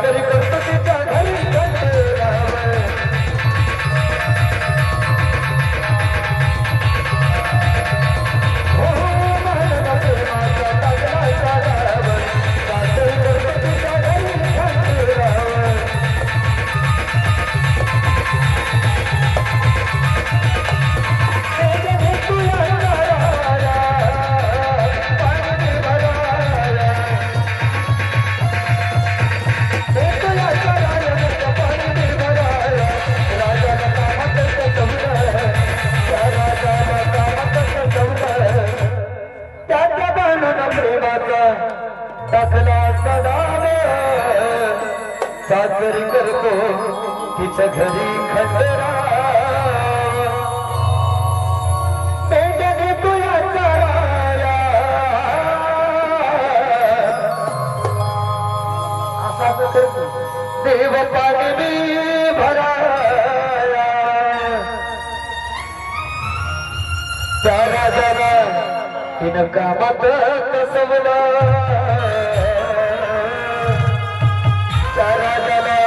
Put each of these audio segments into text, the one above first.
Federico टाकला सदावे सासरी करतो तिच्या घरी खंडरा. देव पाणी भराया. त्या राजाला तिनं कामात कसवलं राजाला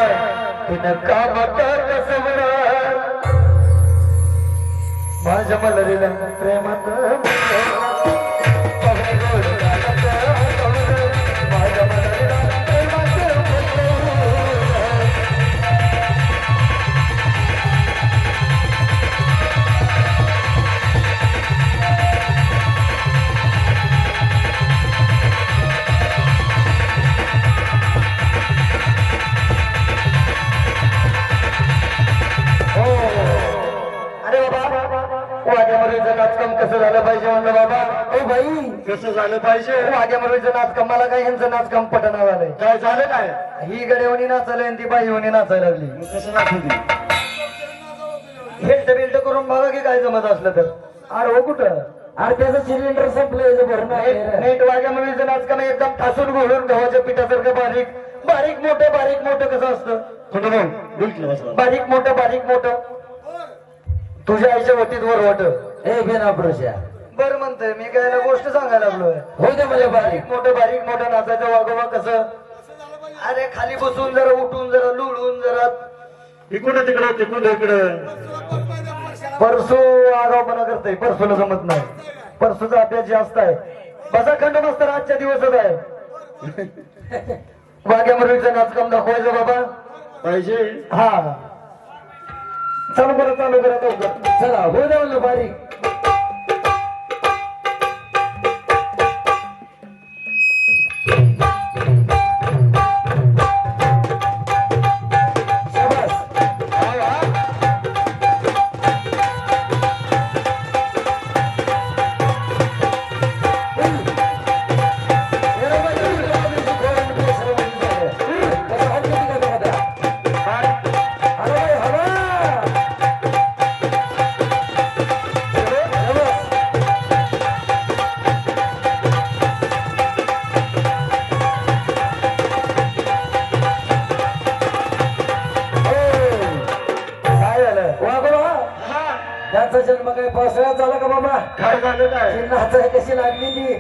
तिनं कामात कसवलं माझ्या मलरीला प्रेमात कसं झालं पाहिजे? वाद्यामरुळीचं नाचकाम मला काय यांचं नाचकाम पटना झालंय काय झालं काय? ही गड्यावणी नाचायला आणि ती बाईवणी नाचायला लागली. कसं दाखवते हेल्ट बिल्ट करून बघा की काय जमत असलं तर. अरे हो कुठं? अरे त्याचं सिलेंडर संपलं भरणं नेट वाद्यामरुळीचं नाचकाम एकदम ठासून घोळून गव्हाच्या पिठासारखं बारीक. बारीक मोठं बारीक मोठं कसं असतं? कुठं बसला. बारीक मोठं बारीक मोठं. तुझ्या आईच्या वटीत वर वाट ए बिना पुरुषा बर म्हणतोय मी काय गोष्ट सांगायला लागलोय. हो दे मला बारीक. मोठं बारीक मोठं नाचायचं वागोबा कसं? अरे खाली बसून जरा उठून जरा लुळून जरा इकडं तिकडं तिकडं इकडं. परसू आगावपणा करतोय परसूला जमत नाही. परसूचा अभ्यास जास्त आहे. बसा खंड मास्तर आजच्या दिवसच आहे. वाघ्या मुरळीचं नाचकाम दाखवायचं बाबा. पाहिजे. हा. चालू करा चालू करा चला हो म्हणलं बारीक.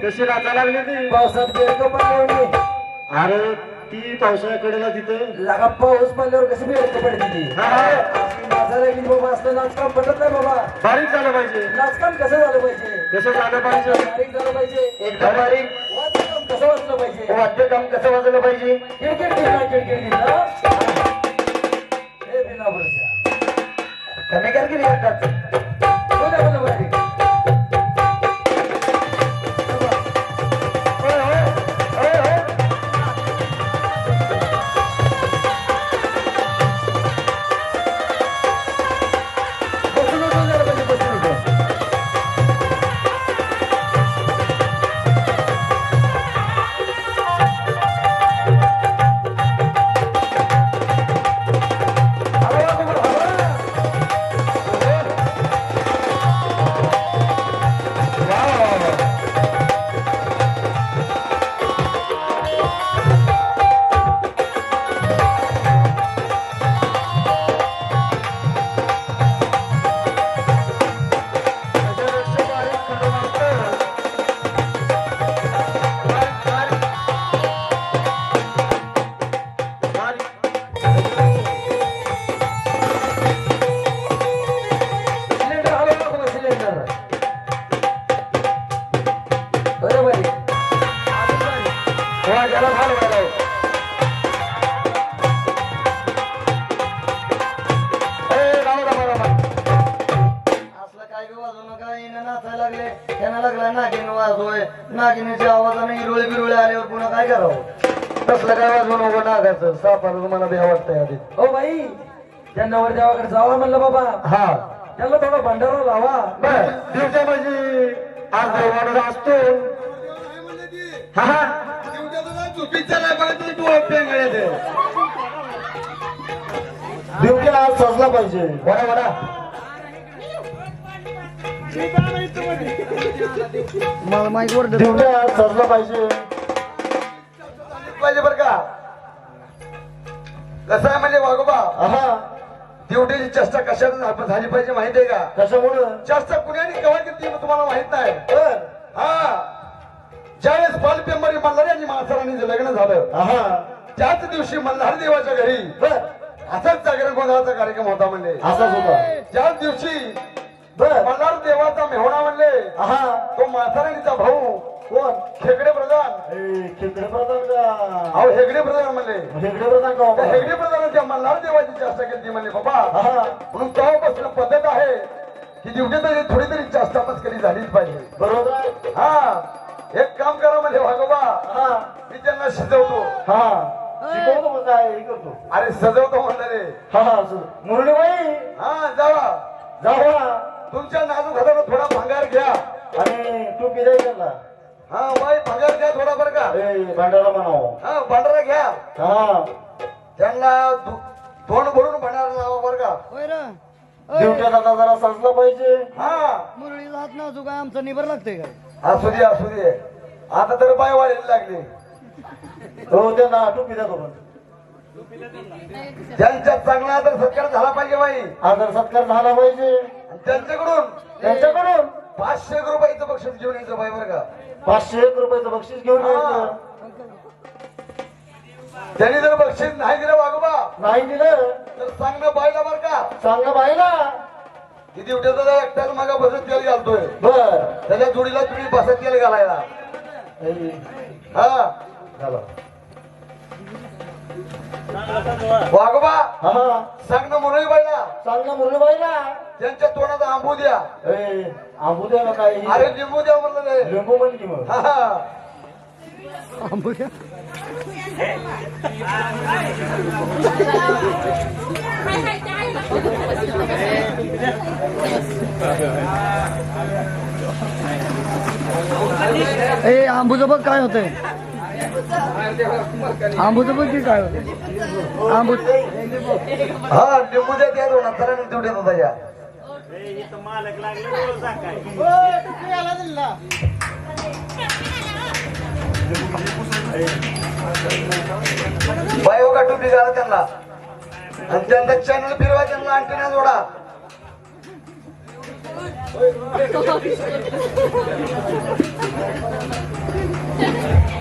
कशी नाचा लागली ती पावसात बेडकं पडल्यावर अरे ती पावसाळ्याकडे ना तिथं. लागा पाऊस पडल्यावर कशी बेडकं पडली ती? हा, हा. लागली बाबा असलं नाचकाम पडत नाही बाबा. बारीक झालं पाहिजे. नाचकाम कसं झालं पाहिजे? कसं झालं पाहिजे? बारीक झालं पाहिजे. एकदम बारीक. वाचकाम कसं वाचलं पाहिजे? वाद्य काम कसं वाजवलं पाहिजे? हे बिना भरोसा. कमी कर की नागिन वाजवय नागिनीच्या आवाजाने हिरोळे बिरोळे आल्यावर पुन्हा काय करावं? तसलं काय वाजवू नको नागायचं? सापाला तुम्हाला भ्या वाटतंय आधी. हो बाई त्या नवरदेवाकडे जावा म्हणलं बाबा. हा. त्याला थोडा भंडारा लावा. बर दिवसा म्हणजे आज देवाला असतो. हा हा. दिवट्या आज सजला पाहिजे. बरा बरा मला माहिती वर सजला पाहिजे. पाहिजे बर का? कसं आहे म्हणजे वागोबा हा ड्युटीची चेष्टा कशात झा- झाली पाहिजे माहिती आहे का? कशामुळं? चेष्टा कुणाने केव्हा केली तुम्हाला माहीत नाही. बर. हा. ज्यावेळेस बालपेंबरी मल्हारी आणि माणसारांनी लग्न झालं हा त्याच दिवशी मल्हार देवाच्या घरी बर. असाच जागरण गोंधळाचा कार्यक्रम होता म्हणले असाच होता. त्याच दिवशी मल्हार देवाचा मेहणा म्हणले. हा तो माथाराणीचा भाऊ. कोण? हेगडे प्रधान. खेकडे प्रधान का? अहो हेगडे प्रधान म्हणले. खेकडे प्रधान का त्या बाबा? हेगडे प्रधानाच्या मल्हार देवाची चेष्टा केली ती म्हणले बाबा हा म्हणून तेव्हापासून पद्धत आहे की दिवटी तरी थोडी तरी जास्त मस्करी झालीच पाहिजे. बरोबर हा. एक काम करा म्हणजे भागोबा हा. मी त्यांना शिजवतो. हा. शिकवतो काय? हे करतो. अरे सजवतो म्हणले हा हा मुरली बाई हा जावा. जावा. तुमच्या नाजूक हाताला थोडा भंगार घ्या. आणि तू पिराई त्यांना हा बाई भंगार घ्या थोडा बरं का? ए भांडारा म्हणाव. हा भांडारा घ्या. हा. त्यांना तोंड भरून भंडारा लावा बरं का. दिवट्या दादा जरा सजला पाहिजे. हा. मुरळीला हात नाजूक आहे आमचा निबर लागतंय काय असू दे असू दे. आता तर बाय वाढायला लागली. हो त्यांना टोपी द्या पण त्यांच्यात चांगला आदर सत्कार झाला पाहिजे बाई. आदर सत्कार झाला पाहिजे. त्यांच्याकडून त्यांच्याकडून. पाचशे एक रुपयाचं बक्षीस घेऊन यायचं बाई बरं का. पाचशे एक रुपयाचं बक्षीस घेऊन यायचं. त्यांनी जर बक्षीस नाही दिलं वागोबा नाही दिलं तर चांगलं बायला बरं का. चांगलं बाईला. किती उठ्याचा एकट्याला मागा बसत तेल घालतोय. बर. त्याच्या जोडीला तुम्ही बसत तेल घालायला. हा. झालं वाघोबा हा. सांग ना मुरळी बाईला सांग ना मुरली बाईला त्यांच्या तोंडात आंबू द्या. ए आंबू द्या ना काय अरे लिंबू द्या म्हणलं लिंबू मग. हा, हा. ए आंबूचं बघ काय होतंय. आंबूचं बघ की काय? आंबू हा लिंबू द्या त्या दोन नंतर तेवढे होता या. बाय हो गाठून निघाला त्यांना. आणि त्यांचा चॅनल फिरवा त्यांना अंटेना जोडा.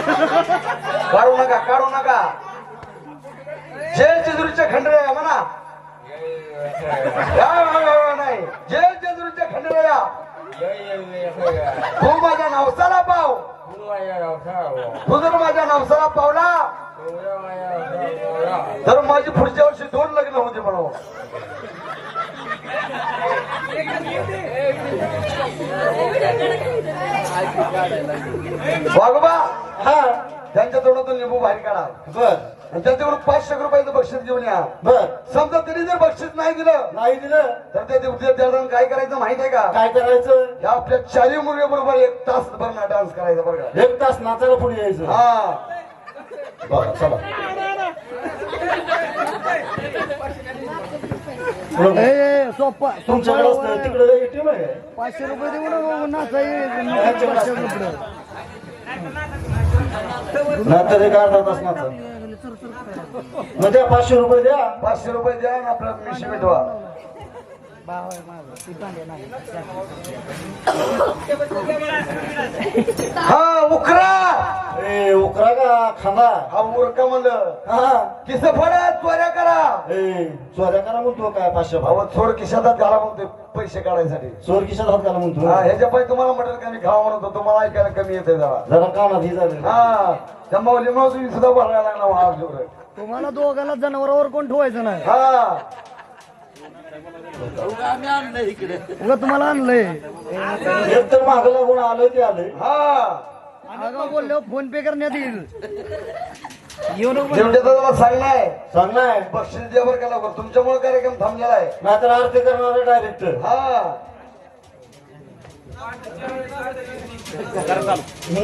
काढू नका काढू नका जय जेजुरीच्या खंडराया म्हणा या, या, या, या, नाही जय जेजुरीच्या खंडराया तू माझ्या नवसाला पाव तू जर माझ्या नवसाला पावला. तर माझी पुढच्या वर्षी दोन लग्न होते म्हणून. वाघोबा हा. त्यांच्या तोंडातून लिंबू बाहेर काढा. बर. आणि त्यांच्याकडून पाचशे रुपयाचं बक्षीस घेऊन या. बर. समजा त्यांनी जर बक्षीस नाही दिलं नाही दिलं. तर त्या दिवशी त्या काय करायचं माहीत आहे का? काय करायचं? या आपल्या चारी मुली बरोबर एक तास भर डान्स करायचा बरं का. एक तास नाचायला पुढे यायचं. हा. बरं, चला. ए, ए, सोप्पा तुमच्याकडे असतं तिकडे एटीएम आहे. काय? पाचशे रुपये. नाचाई एक अर्धा तास नाचा मग द्या पाचशे रुपये द्या. पाचशे रुपये द्या आणि आपला मिशी मिटवा हा उकरा ए उकरा का? खांदा. हा उरका म्हणलं. हा. किस फडा? चोऱ्या करा. ए चोऱ्या करा म्हणतो काय पाचशे भाव? अहो थोड खिशात घाला म्हणते पैसे काढायसाठी. चोर खिशात हात घाला म्हणतो. हा ह्याच्या पाय तुम्हाला मटण कमी खावा म्हणतो तुम्हाला ऐकायला कमी येते जरा. जरा कानात ही झालं. हा त्या माऊलीमुळे तुम्ही सुद्धा भरायला लागला. तुम्हाला दोघांना जनावरावर कोण ठेवायचं नाही? हा. उगा तुम्हाला आणलंय. एक तर मागं लागून आलं ते आलंय. हा. अगं बोललो फोन पे करण्यात येईल. जेवढे तुला सांगणार. सांग नाही बक्षीस द्या बरं का लवकर. तुमच्यामुळे कार्यक्रम थांबलेला आहे. नाहीतर आरती करणार डायरेक्ट हा.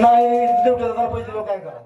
नाही ड्युटी पैसे दिलो काय करा